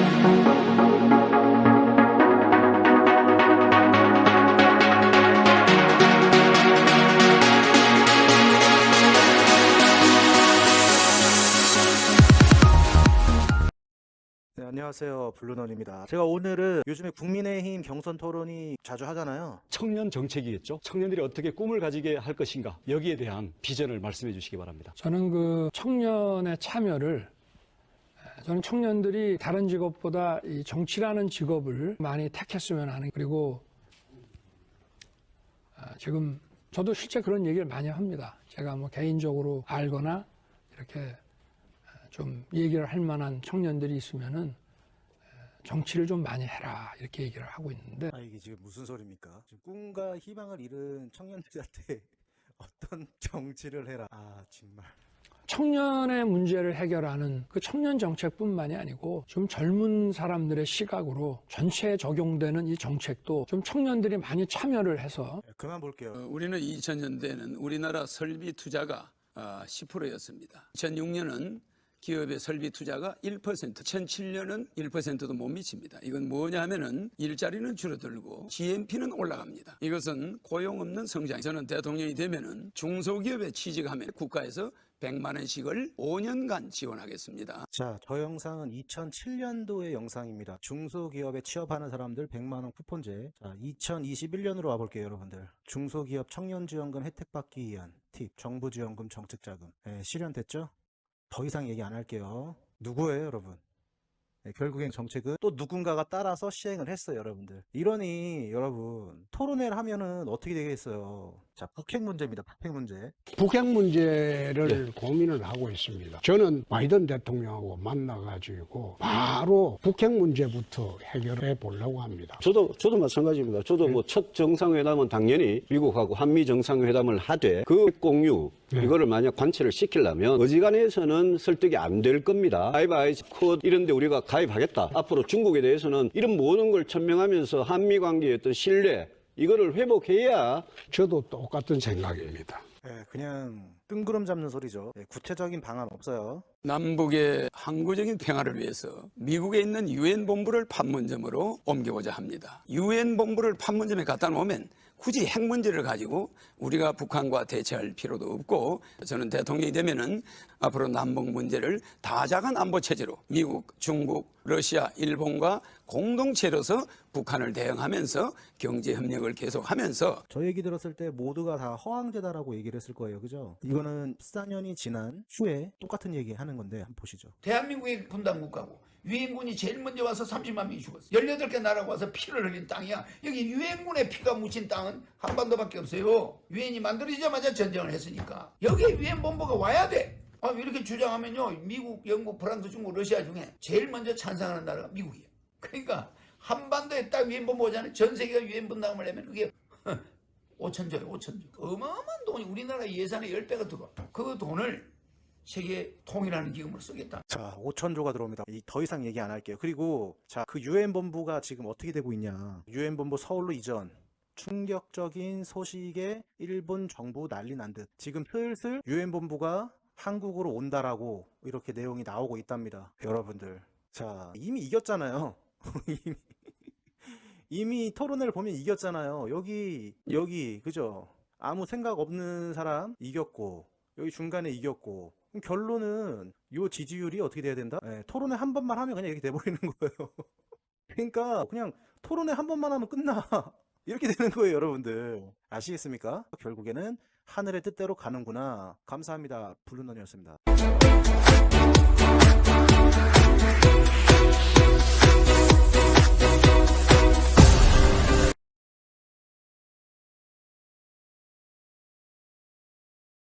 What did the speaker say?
네, 안녕하세요. 블루넌입니다. 제가 오늘은 요즘에 국민의힘 경선 토론이 자주 하잖아요. 청년 정책이겠죠. 청년들이 어떻게 꿈을 가지게 할 것인가 여기에 대한 비전을 말씀해 주시기 바랍니다. 저는 그 청년의 참여를 저는 청년들이 다른 직업보다 이 정치라는 직업을 많이 택했으면 하는 그리고 아, 지금 저도 실제 그런 얘기를 많이 합니다. 제가 뭐 개인적으로 알거나 이렇게 아, 좀 얘기를 할 만한 청년들이 있으면은 정치를 좀 많이 해라 이렇게 얘기를 하고 있는데 아, 이게 지금 무슨 소리입니까? 지금 꿈과 희망을 잃은 청년들한테 어떤 정치를 해라. 아, 정말. 청년의 문제를 해결하는 그 청년 정책뿐만이 아니고 좀 젊은 사람들의 시각으로 전체에 적용되는 이 정책도 좀 청년들이 많이 참여를 해서 네, 그만 볼게요. 어, 우리는 2000년대에는 우리나라 설비 투자가 10%였습니다. 2006년은 기업의 설비 투자가 1%, 2007년은 1%도 못 미칩니다. 이건 뭐냐 하면은 일자리는 줄어들고 GNP는 올라갑니다. 이것은 고용 없는 성장. 저는 대통령이 되면은 중소기업에 취직하면 국가에서 100만 원씩을 5년간 지원하겠습니다. 자, 저 영상은 2007년도의 영상입니다. 중소기업에 취업하는 사람들 100만 원 쿠폰제. 자, 2021년으로 와볼게요, 여러분들. 중소기업 청년지원금 혜택 받기 위한 팁. 정부지원금 정책자금. 예, 실현됐죠? 더 이상 얘기 안 할게요. 누구예요, 여러분? 예, 결국엔 정책은 또 누군가가 따라서 시행을 했어요, 여러분들. 이러니, 여러분, 토론회를 하면은 어떻게 되겠어요? 자, 북핵 문제입니다, 북핵 문제. 북핵 문제를 고민을 하고 있습니다. 저는 바이든 대통령하고 만나가지고 바로 북핵 문제부터 해결해 보려고 합니다. 저도 저도 마찬가지입니다. 저도 뭐첫 정상회담은 당연히 미국하고 한미 정상회담을 하되 그 공유 이거를 만약 관철을 시키려면 어지간해서는 설득이 안 될 겁니다. 아이바이스 컷 이런데 우리가 가입하겠다. 앞으로 중국에 대해서는 이런 모든 걸 천명하면서 한미 관계의 어떤 신뢰 이거를 회복해야 저도 똑같은 생각입니다. 예, 그냥 뜬구름 잡는 소리죠. 예, 구체적인 방안 없어요. 남북의 항구적인 평화를 위해서 미국에 있는 유엔 본부를 판문점으로 옮겨보자 합니다. 유엔 본부를 판문점에 갖다 놓으면 굳이 핵 문제를 가지고 우리가 북한과 대처할 필요도 없고 저는 대통령이 되면은 앞으로 남북 문제를 다자간 안보 체제로 미국, 중국, 러시아, 일본과 공동체로서 북한을 대응하면서 경제 협력을 계속하면서 저 얘기 들었을 때 모두가 다 허황되다라고 얘기를 했을 거예요. 그죠? 이거는 14년이 지난 후에 똑같은 얘기 하는 건데 한번 보시죠. 대한민국이 분단 국가고 유엔군이 제일 먼저 와서 30만 명이 죽었어. 18개 나라가 와서 피를 흘린 땅이야. 여기 유엔군의 피가 묻힌 땅은 한반도밖에 없어요. 유엔이 만들어지자마자 전쟁을 했으니까. 여기에 유엔 본부가 와야 돼. 아, 이렇게 주장하면요. 미국, 영국, 프랑스, 중국, 러시아 중에 제일 먼저 찬성하는 나라가 미국이에요. 그러니까 한반도에 딱 유엔 본부 오잖아요. 전 세계가 유엔 분담을 하면 그게 5천조예요. 5천조. 어마어마한 돈이 우리나라 예산의 10배가 들어와. 그 돈을 세계 통일하는 기금으로 쓰겠다. 자, 5천조가 들어옵니다. 이더 이상 얘기 안 할게요. 그리고 자, 그 유엔 본부가 지금 어떻게 되고 있냐? 유엔 본부 서울로 이전. 충격적인 소식에 일본 정부 난리 난 듯. 지금 슬슬 유엔 본부가 한국으로 온다라고 이렇게 내용이 나오고 있답니다. 여러분들. 자, 이미 이겼잖아요. 이미, 이미 토론회를 보면 이겼잖아요. 여기, 여기, 그죠? 아무 생각 없는 사람 이겼고, 여기 중간에 이겼고, 결론은 요 지지율이 어떻게 돼야 된다? 예, 토론회 한 번만 하면 그냥 이렇게 돼버리는 거예요. 그러니까 그냥 토론회 한 번만 하면 끝나. 이렇게 되는 거예요, 여러분들. 아시겠습니까? 결국에는 하늘의 뜻대로 가는구나. 감사합니다. 블루넌이었습니다.